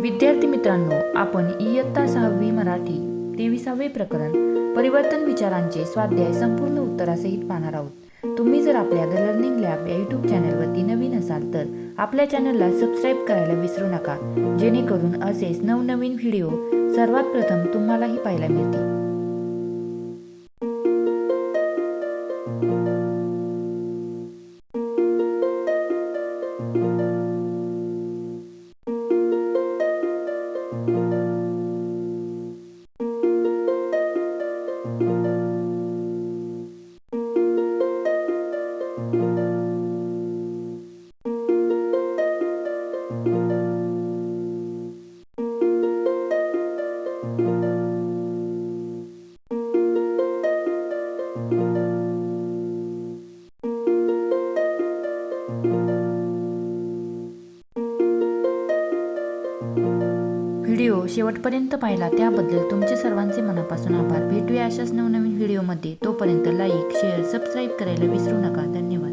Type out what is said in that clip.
विद्यार्थी मित्रांनो आपण इयत्ता सहावी मराठी तेविसावे प्रकरण परिवर्तन विचारांचे स्वाध्याय संपूर्ण उत्तरासहित पाहणार आहोत. तुम्ही जर आपल्या द लर्निंग लॅब या यूट्यूब चॅनलवरती नवीन असाल तर आपल्या चॅनलला सबस्क्राईब करायला विसरू नका जेणेकरून असेच नवनवीन व्हिडिओ सर्वात प्रथम तुम्हालाही पाहायला मिळतील. Música व्हिडिओ शेवटपर्यंत पाहिला त्याबद्दल तुमचे सर्वांचे मनापासून आभार. भेटूया अशाच नवनवीन व्हिडिओमध्ये. तोपर्यंत लाईक शेअर सबस्क्राईब करायला विसरू नका. धन्यवाद.